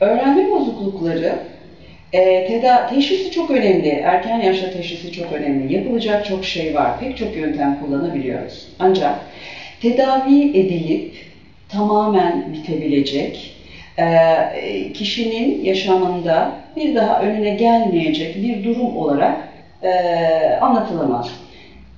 Öğrenme bozuklukları e, teda teşhisi çok önemli. Erken yaşta teşhisi çok önemli. Yapılacak çok şey var. Pek çok yöntem kullanabiliyoruz. Ancak tedavi edilip tamamen bitebilecek, e, kişinin yaşamında bir daha önüne gelmeyecek bir durum olarak e, anlatılamaz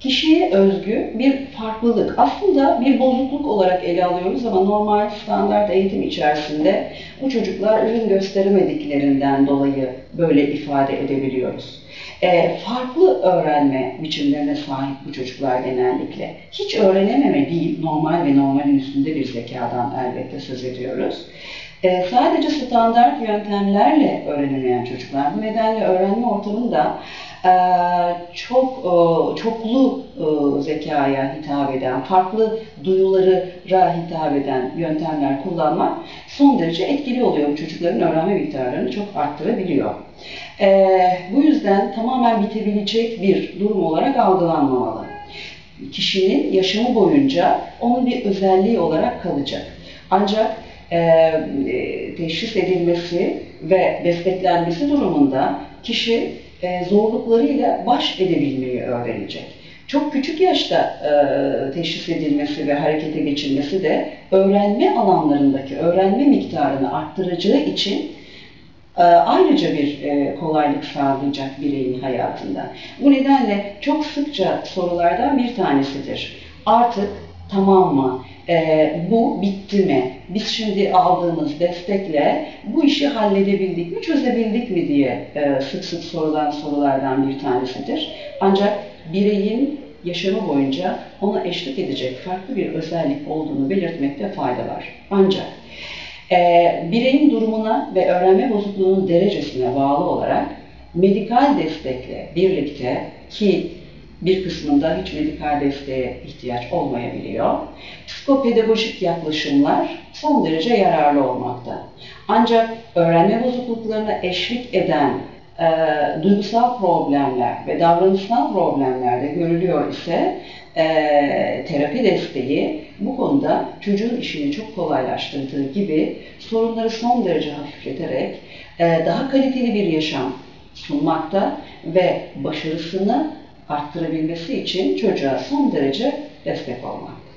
kişiye özgü bir farklılık. Aslında bir bozukluk olarak ele alıyoruz ama normal standart eğitim içerisinde bu çocuklar ürün gösteremediklerinden dolayı böyle ifade edebiliyoruz. E, farklı öğrenme biçimlerine sahip bu çocuklar genellikle. Hiç öğrenememe değil, normal ve normalin üstünde bir zekadan elbette söz ediyoruz. E, sadece standart yöntemlerle öğrenemeyen çocuklar. Bu nedenle öğrenme ortamında çok e, çoklu e, zekaya hitap eden, farklı duyulara hitap eden yöntemler kullanmak son derece etkili oluyor. Çocukların öğrenme miktarlarını çok arttırabiliyor. Bu yüzden tamamen bitebilecek bir durum olarak algılanmamalı. Kişinin yaşamı boyunca onun bir özelliği olarak kalacak. Ancak teşhis edilmesi ve desteklenmesi durumunda kişi e, zorluklarıyla baş edebilmeyi öğrenecek. Çok küçük yaşta e, teşhis edilmesi ve harekete geçilmesi de öğrenme alanlarındaki öğrenme miktarını arttıracağı için e, ayrıca bir e, kolaylık sağlayacak bireyin hayatında. Bu nedenle çok sıkça sorulardan bir tanesidir. Artık tamam mı? E, bu bitti mi? Biz şimdi aldığımız destekle bu işi halledebildik mi, çözebildik mi diye e, sık sık sorulan sorulardan bir tanesidir. Ancak bireyin yaşamı boyunca ona eşlik edecek farklı bir özellik olduğunu belirtmekte fayda var. Ancak e, bireyin durumuna ve öğrenme bozukluğunun derecesine bağlı olarak medikal destekle birlikte ki bir kısmında hiç medikal desteğe ihtiyaç olmayabiliyor. Psikopedagojik yaklaşımlar son derece yararlı olmakta. Ancak öğrenme bozukluklarına eşlik eden e, duygusal problemler ve davranışsal problemlerde görülüyor ise e, terapi desteği bu konuda çocuğun işini çok kolaylaştırdığı gibi sorunları son derece hafifleterek e, daha kaliteli bir yaşam sunmakta ve başarısını arttırabilmesi için çocuğa son derece destek olmak.